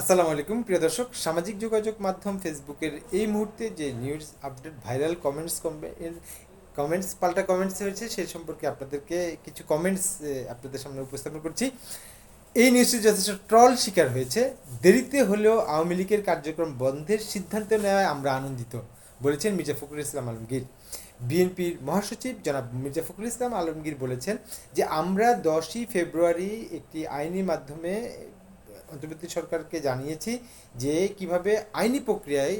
আসসালামু আলাইকুম, প্রিয় দর্শক। সামাজিক যোগাযোগ মাধ্যম ফেসবুকের এই মুহূর্তে যে news update viral comments comments পাল্টা কমেন্টস হয়েছে, সে সম্পর্কে আপনাদেরকে কিছু কমেন্টস আপনাদের সামনে উপস্থাপন করছি। এই নিউজটি যথেষ্ট ট্রল শিকার হয়েছে। দেরিতে হলেও আওয়ামী লীগের কার্যক্রম বন্ধের সিদ্ধান্ত নেওয়ায় আমরা আনন্দিত, বলেছেন মির্জা ফখরুল ইসলাম আলমগীর। বিএনপির মহাসচিব জনাব মির্জা ফখরুল ইসলাম আলমগীর বলেছেন যে, আমরা দশই ফেব্রুয়ারি একটি আইনি মাধ্যমে অন্তর্বর্তী সরকারকে জানিয়েছি যে কীভাবে আইনি প্রক্রিয়ায়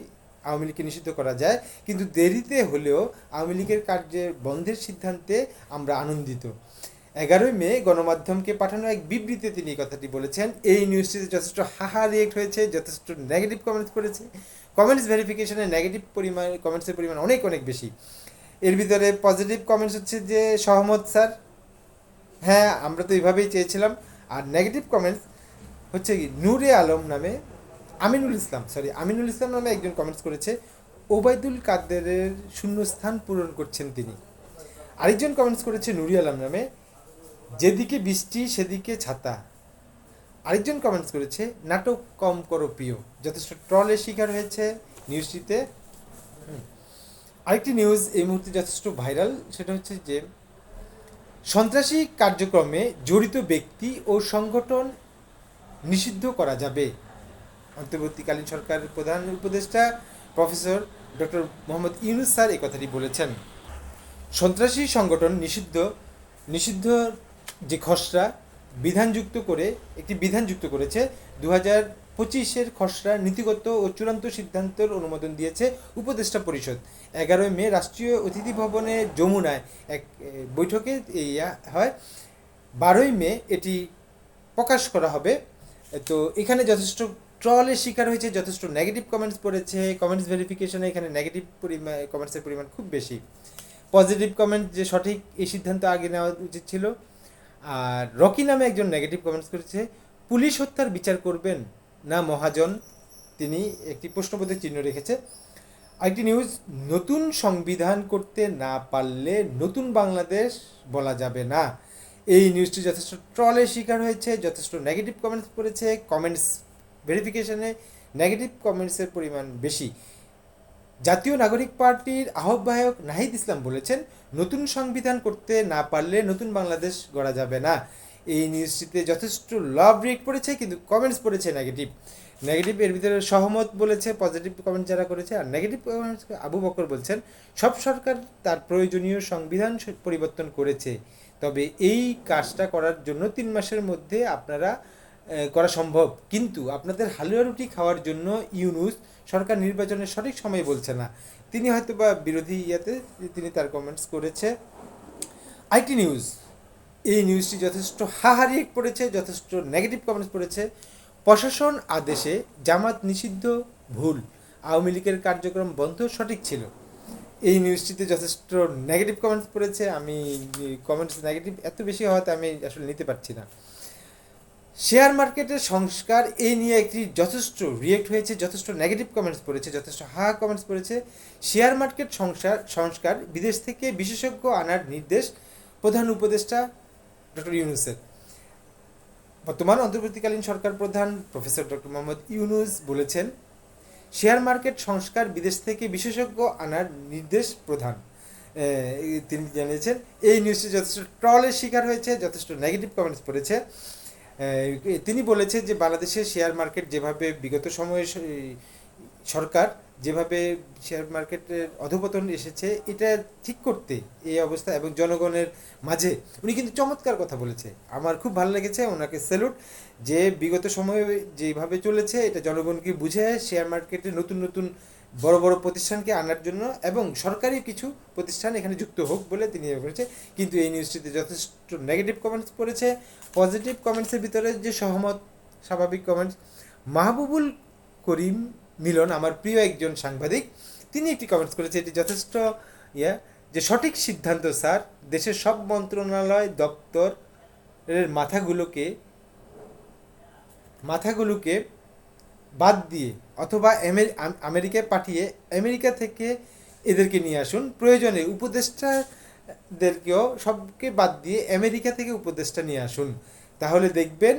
আওয়ামী লীগকে নিষিদ্ধ করা যায়, কিন্তু দেরিতে হলেও আওয়ামী লীগের কার্যের বন্ধের সিদ্ধান্তে আমরা আনন্দিত। এগারোই মে গণমাধ্যমকে পাঠানো এক বিবৃতিতে তিনি কথাটি বলেছেন, এই নিউজটিতে যথেষ্ট হাহা রিয়েক্ট হয়েছে, যথেষ্ট নেগেটিভ কমেন্টস করেছে। কমেন্টস ভেরিফিকেশনে নেগেটিভ পরিমাণ কমেন্টসের পরিমাণ অনেক অনেক বেশি। এর ভিতরে পজিটিভ কমেন্টস হচ্ছে যে, সহমত স্যার। হ্যাঁ আমরা তো এইভাবেই চেয়েছিলাম। আর নেগেটিভ কমেন্টস হচ্ছে কি, নূরে আলম নামে আমিনুল ইসলাম সরি আমিনুল ইসলাম নামে একজন কমেন্টস করেছে, ওবায়দুল কাদেরের শূন্যস্থান পূরণ করছেন তিনি। আরেকজন কমেন্টস করেছে নুরি আলম নামে, যেদিকে বৃষ্টি, সেদিকে ছাতা। আরেকজন কমেন্টস করেছে, নাটক কম করো প্রিয়, যথেষ্ট ট্রলের শিকার হয়েছে নিউজটিতে। আরেকটি নিউজ এই মুহূর্তে যথেষ্ট ভাইরাল সেটা হচ্ছে যে, সন্ত্রাসী কার্যক্রমে জড়িত ব্যক্তি ও সংগঠন নিষিদ্ধ করা যাবে। অন্তর্বর্তীকালীন সরকারের প্রধান উপদেষ্টা professor doctor Mohammad Yunus sir এই কথাটি বলেছেন। সন্ত্রাসী সংগঠন নিষিদ্ধ নিষিদ্ধ যে খসড়া বিধানযুক্ত করে, একটি বিধান যুক্ত করেছে দু হাজার পঁচিশের খসড়া নীতিগত ও চূড়ান্ত সিদ্ধান্তের অনুমোদন দিয়েছে উপদেষ্টা পরিষদ। এগারোই মে রাষ্ট্রীয় অতিথি ভবনে যমুনায় এক বৈঠকে এই হয়। বারোই মে এটি প্রকাশ করা হবে। তো এখানে যথেষ্ট ট্রলের শিকার হয়েছে, যথেষ্ট নেগেটিভ কমেন্টস পড়েছে কমেন্টস ভেরিফিকেশনে এখানে নেগেটিভ পরিমাণ কমেন্টসের পরিমাণ খুব বেশি। পজিটিভ কমেন্ট যে সঠিক এই সিদ্ধান্ত আগে নেওয়া উচিত ছিল। আর রকি নামে একজন নেগেটিভ কমেন্টস করেছে, পুলিশ হত্যার বিচার করবেন না মহাজন? তিনি একটি প্রশ্নবোধক চিহ্ন রেখেছে। আরেকটি নিউজ নতুন সংবিধান করতে না পারলে নতুন বাংলাদেশ বলা যাবে না। এই নিউজটি যথেষ্ট ট্রলের শিকার হয়েছে, যথেষ্ট নেগেটিভ কমেন্টস পড়েছে কমেন্টস ভেরিফিকেশনে নেগেটিভ কমেন্টসের পরিমাণ বেশি। জাতীয় নাগরিক পার্টির আহ্বায়ক নাহিদ ইসলাম বলেছেন, নতুন সংবিধান করতে না পারলে নতুন বাংলাদেশ গড়া যাবে না। এই নিউজটিতে যথেষ্ট লাভ রেট পড়েছে, কিন্তু কমেন্টস পড়েছে নেগেটিভ নেগেটিভ এর ভিতরে সহমত বলেছে পজিটিভ কমেন্ট যারা করেছে, আর নেগেটিভ কমেন্টস আবু বকর বলছেন, সব সরকার তার প্রয়োজনীয় সংবিধান পরিবর্তন করেছে। তবে এই কাজটা করার জন্য তিন মাসের মধ্যে আপনারা করা সম্ভব। কিন্তু আপনাদের হালুয়া রুটি খাওয়ার জন্য ইউনুস সরকার নির্বাচনের সঠিক সময় বলছে না। তিনি হয়তো বা বিরোধী ইয়াতে তিনি তার কমেন্টস করেছে। আইটি নিউজ, এই নিউজটি যথেষ্ট হাহারিয়ে পড়েছে, যথেষ্ট নেগেটিভ কমেন্টস পড়েছে। প্রশাসন আদেশে জামাত নিষিদ্ধ ভুল। আওয়ামী লীগের কার্যক্রম বন্ধ সঠিক ছিল। এই নিউজটিতে যথেষ্ট নেগেটিভ কমেন্টস পড়েছে। আমি কমেন্টস নেগেটিভ এত বেশি হওয়াতে আমি আসলে নিতে পারছি না। শেয়ার মার্কেটের সংস্কার এই নিয়ে একটি যথেষ্ট রিয়েক্ট হয়েছে, যথেষ্ট নেগেটিভ কমেন্টস পড়েছে, যথেষ্ট হা কমেন্টস পড়েছে। শেয়ার মার্কেট সংসার, সংস্কার, বিদেশ থেকে বিশেষজ্ঞ আনার নির্দেশ প্রধান উপদেষ্টা ডক্টর ইউনুসের। বর্তমান অন্তর্বর্তীকালীন সরকার প্রধান প্রফেসর ডক্টর মোহাম্মদ ইউনুস বলেছেন শেয়ার মার্কেট সংস্কার বিদেশ থেকে বিশেষজ্ঞ আনার নির্দেশ প্রধান। তিনি জানিয়েছেন, এই নিউজটি যথেষ্ট ট্রলের শিকার হয়েছে, যথেষ্ট নেগেটিভ কমেন্টস পড়েছে। তিনি বলেছে যে বাংলাদেশের শেয়ার মার্কেট যেভাবে বিগত সময়ে সরকার যেভাবে শেয়ার মার্কেটের অধপতন এসেছে, এটা ঠিক করতে এই অবস্থা এবং জনগণের মাঝে, উনি কিন্তু চমৎকার কথা বলেছে। আমার খুব ভালো লেগেছে, ওনাকে স্যালুট যে বিগত সময়ে যেভাবে চলেছে, এটা জনগণকে বুঝে শেয়ার মার্কেটে নতুন নতুন বড় বড় প্রতিষ্ঠানকে আনার জন্য এবং সরকারি কিছু প্রতিষ্ঠান এখানে যুক্ত হোক বলে তিনি করেছে। কিন্তু এই নিউজটিতে যথেষ্ট নেগেটিভ কমেন্টস পড়েছে পজিটিভ কমেন্টসের ভিতরে যে সহমত, স্বাভাবিক কমেন্টস মাহবুবুল করিম মিলন, আমার প্রিয় একজন সাংবাদিক, তিনি একটি কমেন্টস করেছে, এটি যথেষ্ট, ইয়া, যে সঠিক সিদ্ধান্ত, স্যার, দেশের সব মন্ত্রণালয় দপ্তরের মাথাগুলোকে মাথাগুলোকে বাদ দিয়ে অথবা আমেরিকায় পাঠিয়ে আমেরিকা থেকে এদেরকে নিয়ে আসুন। প্রয়োজনে উপদেষ্টাদেরকেও সবকে বাদ দিয়ে আমেরিকা থেকে উপদেষ্টা নিয়ে আসুন। তাহলে দেখবেন